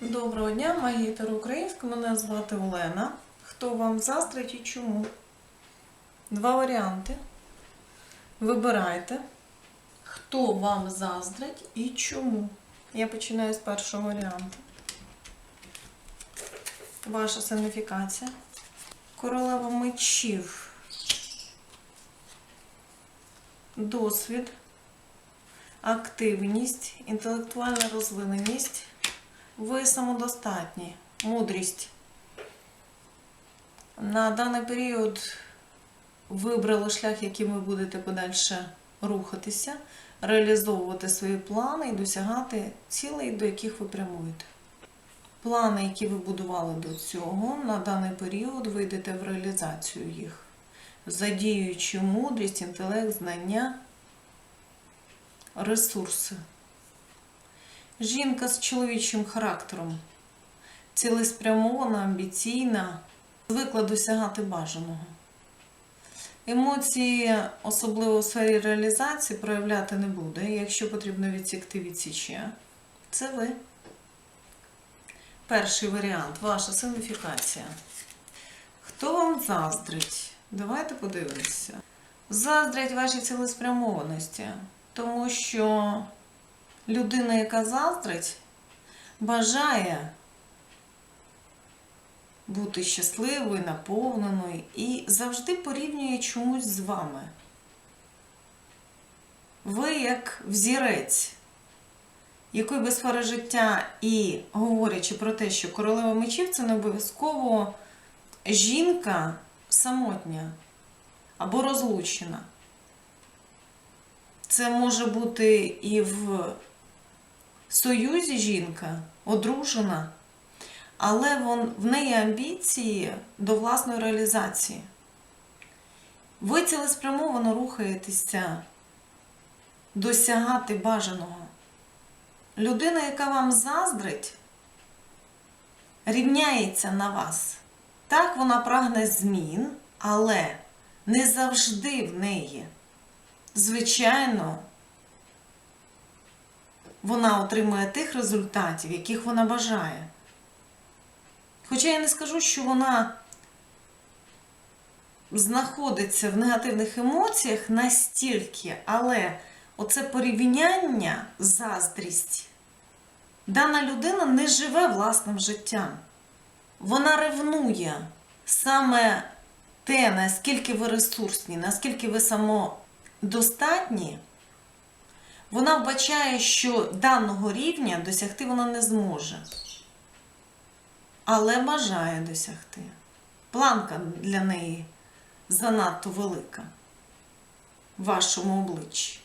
Доброго дня, магітер українська. Мене звати Олена. Хто вам заздрить і чому? Два варіанти. Вибирайте, хто вам заздрить і чому. Я починаю з першого варіанту. Ваша сигніфікація. Королева мечів. Досвід, активність, інтелектуальна розвиненість. Ви самодостатні, мудрість. На даний період вибрали шлях, яким ви будете подальше рухатися, реалізовувати свої плани і досягати цілей, до яких ви прямуєте. Плани, які ви будували до цього, на даний період ви йдете в реалізацію їх, задіюючи мудрість, інтелект, знання, ресурси. Жінка з чоловічим характером, цілеспрямована, амбіційна, звикла досягати бажаного. Емоції, особливо у сфері реалізації, проявляти не буде. Якщо потрібно відсікти відсіче, це ви. Перший варіант ваша сигніфікація. Хто вам заздрить? Давайте подивимося. Заздрять вашій цілеспрямованості, тому що людина, яка заздрить, бажає бути щасливою, наповненою і завжди порівнює чомусь з вами. Ви як взірець, якої би сфери життя і говорячи про те, що королева мечів це не обов'язково жінка самотня або розлучена. Це може бути і в союзі жінка, одружена, але вон, в неї амбіції до власної реалізації. Ви цілеспрямовано рухаєтеся досягати бажаного. Людина, яка вам заздрить, рівняється на вас. Так, вона прагне змін, але не завжди в неї. Звичайно, вона отримує тих результатів, яких вона бажає. Хоча я не скажу, що вона знаходиться в негативних емоціях настільки, але оце порівняння, заздрість, дана людина не живе власним життям. Вона ревнує саме те, наскільки ви ресурсні, наскільки ви самодостатні, вона вбачає, що даного рівня досягти вона не зможе. Але бажає досягти. Планка для неї занадто велика в вашому обличчі.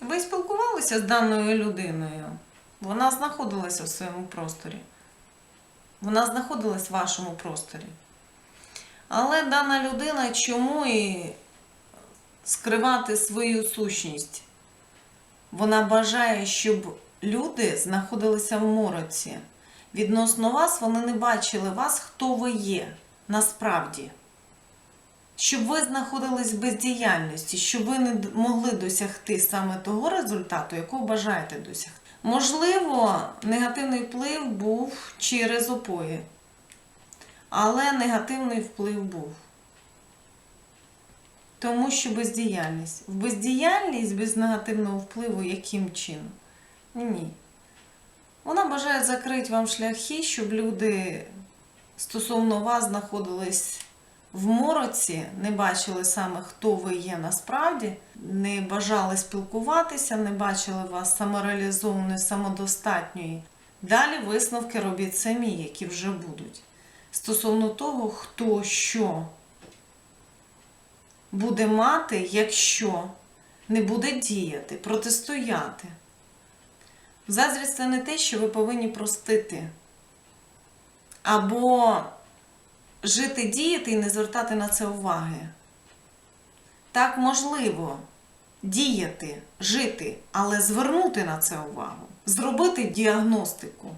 Ви спілкувалися з даною людиною. Вона знаходилася в своєму просторі. Вона знаходилась в вашому просторі. Але дана людина чому і скривати свою сущність? Вона бажає, щоб люди знаходилися в мороці. Відносно вас вони не бачили вас, хто ви є насправді. Щоб ви знаходились в бездіяльності, щоб ви не могли досягти саме того результату, якого бажаєте досягти. Можливо, негативний вплив був через опої, але негативний вплив був. Тому що бездіяльність. В бездіяльність без негативного впливу яким чином? Ні. Вона бажає закрити вам шляхи, щоб люди стосовно вас знаходились в мороці, не бачили саме, хто ви є насправді, не бажали спілкуватися, не бачили вас самореалізованою, самодостатньої. Далі висновки робіть самі, які вже будуть. Стосовно того, хто що буде мати, якщо не буде діяти, протистояти. Заздрість це не те, що ви повинні простити. Або жити, діяти і не звертати на це уваги. Так можливо діяти, жити, але звернути на це увагу, зробити діагностику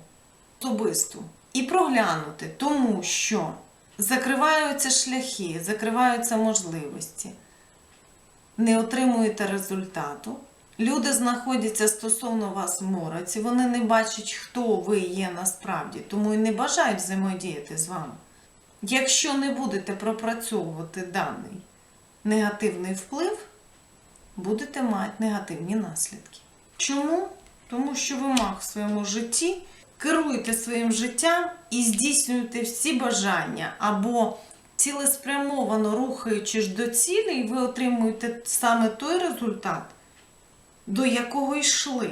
особисту і проглянути, тому що закриваються шляхи, закриваються можливості, не отримуєте результату, Люди знаходяться стосовно вас в мороці, вони не бачать, хто ви є насправді, тому і не бажають взаємодіяти з вами. Якщо не будете пропрацьовувати даний негативний вплив, будете мати негативні наслідки. Чому? Тому що ви маг в своєму житті керуєте своїм життям і здійснюєте всі бажання або цілеспрямовано рухаючись до цілей, ви отримуєте саме той результат, до якого йшли.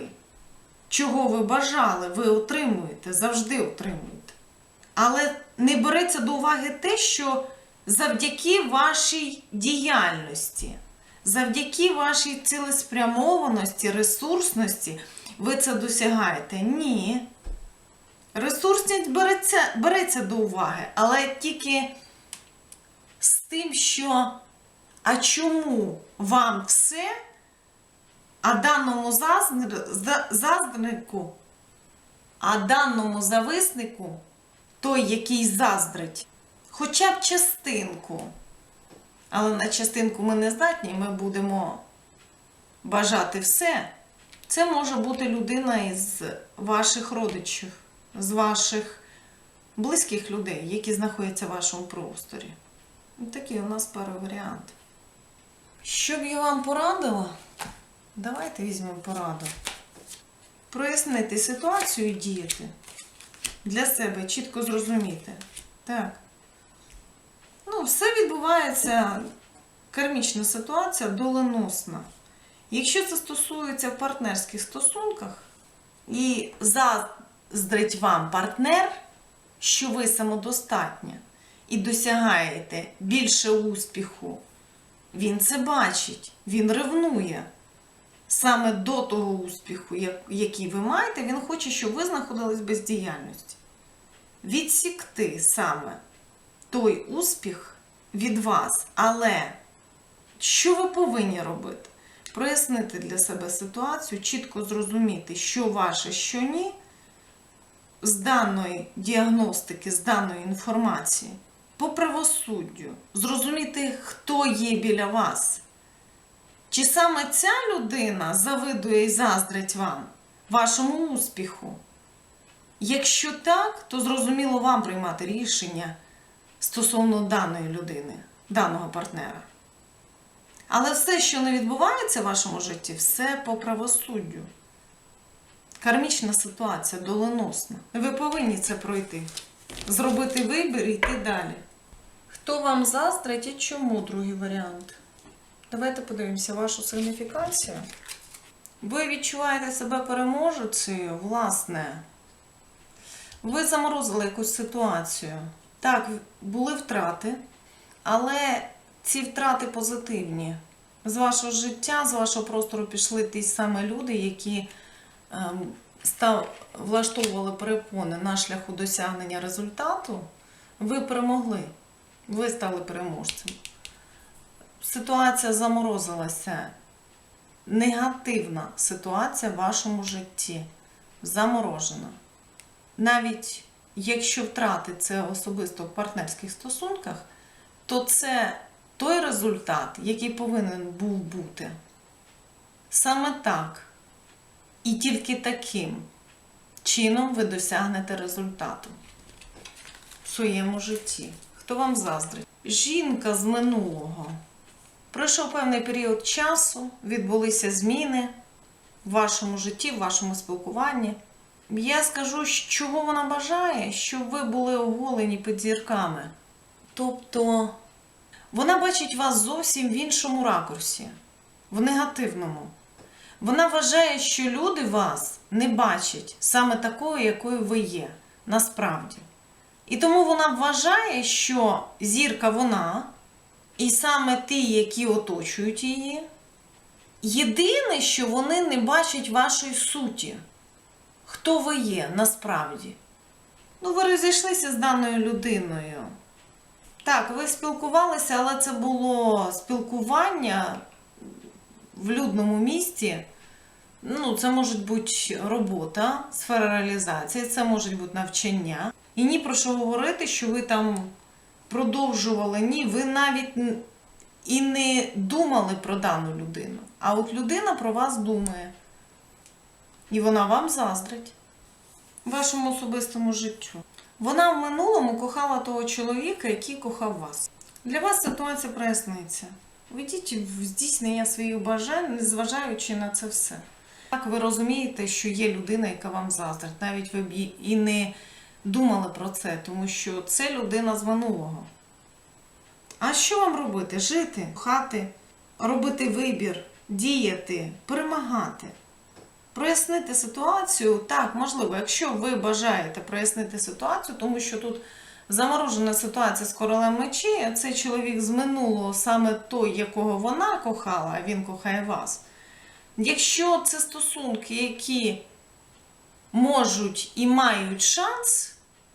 Чого ви бажали, ви отримуєте, завжди отримуєте. Але не береться до уваги те, що завдяки вашій діяльності, завдяки вашій цілеспрямованості, ресурсності, ви це досягаєте. Ні. Ресурсність береться, береться до уваги, але тільки з тим, що а чому вам все, а даному заздрику, а даному зависнику, той, який заздрить, хоча б частинку. Але на частинку ми не здатні, ми будемо бажати все. Це може бути людина із ваших родичів, з ваших близьких людей, які знаходяться в вашому просторі. Ось Такий у нас пару варіант. Що б я вам порадила? Давайте візьмемо пораду. Прояснити ситуацію і діяти. Для себе чітко зрозуміти. Так. Ну, все відбувається, кармічна ситуація доленосна. Якщо це стосується в партнерських стосунках і заздрить вам партнер, що ви самодостатня і досягаєте більше успіху, він це бачить, він ревнує. Саме до того успіху, який ви маєте, він хоче, щоб ви знаходились в бездіяльності. Відсікти саме той успіх від вас. Але що ви повинні робити? Прояснити для себе ситуацію, чітко зрозуміти, що ваше, що ні, з даної діагностики, з даної інформації, по правосуддю, зрозуміти, хто є біля вас. Чи саме ця людина завидує і заздрить вам, вашому успіху? Якщо так, то зрозуміло вам приймати рішення стосовно даної людини, даного партнера. Але все, що не відбувається в вашому житті, все по правосуддю. Кармічна ситуація доленосна. Ви повинні це пройти. Зробити вибір і йти далі. Хто вам заздрить і чому другий варіант? Давайте подивимося вашу сигніфікацію. Ви відчуваєте себе переможецею, власне. Ви заморозили якусь ситуацію. Так, були втрати, але ці втрати позитивні. З вашого життя, з вашого простору пішли ті самі люди, які став, влаштовували перепони на шляху досягнення результату. Ви перемогли. Ви стали переможцем. Ситуація заморозилася. Негативна ситуація в вашому житті заморожена. Навіть якщо втрати це особисто в партнерських стосунках, то це той результат, який повинен був бути. Саме так. І тільки таким чином ви досягнете результату в своєму житті. Хто вам заздрить? Жінка з минулого. Пройшов певний період часу, відбулися зміни в вашому житті, в вашому спілкуванні. Я скажу, чого вона бажає, щоб ви були оголені під зірками. Тобто вона бачить вас зовсім в іншому ракурсі, в негативному. Вона вважає, що люди вас не бачать саме такою, якою ви є, насправді. І тому вона вважає, що зірка вона, і саме ті, які оточують її. Єдине, що вони не бачать вашої суті, хто ви є насправді. Ну, ви розійшлися з даною людиною. Так, ви спілкувалися, але це було спілкування в людному місті. Ну, це може бути робота, сфера реалізації, це може бути навчання. І ні про що говорити, що ви там продовжували. Ні, ви навіть і не думали про дану людину. А от людина про вас думає. І вона вам заздрить вашому особистому життю. Вона в минулому кохала того чоловіка, який кохав вас. Для вас ситуація проясниться. Ви йдіть в здійснення своїх бажань, незважаючи на це все. Так ви розумієте, що є людина, яка вам заздрить. Навіть ви б і- не думали про це, тому що це людина з минулого. А що вам робити? Жити, кохати, робити вибір, діяти, перемагати. Прояснити ситуацію, так, можливо, якщо ви бажаєте прояснити ситуацію, тому що тут заморожена ситуація з королем мечі, цей чоловік з минулого, саме той, якого вона кохала, а він кохає вас. Якщо це стосунки, які можуть і мають шанс,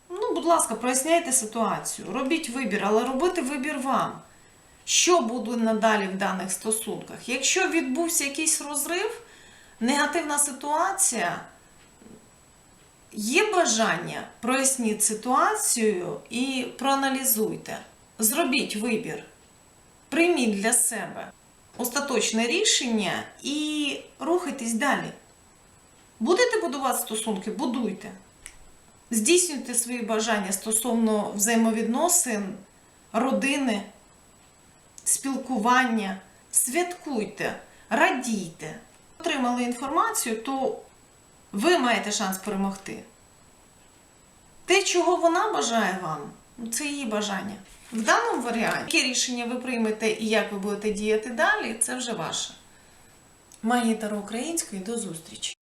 ну, будь ласка, проясняйте ситуацію, робіть вибір, але робити вибір вам. Що буде надалі в даних стосунках? Якщо відбувся якийсь розрив, негативна ситуація, є бажання, проясніть ситуацію і проаналізуйте. Зробіть вибір, прийміть для себе остаточне рішення і рухайтесь далі. Будете будувати стосунки? Будуйте. Здійснюйте свої бажання стосовно взаємовідносин, родини, спілкування, святкуйте, радійте. Отримали інформацію, то ви маєте шанс перемогти. Те, чого вона бажає вам, це її бажання. В даному варіанті, яке рішення ви приймете і як ви будете діяти далі, це вже ваше. Магія Таро української до зустрічі!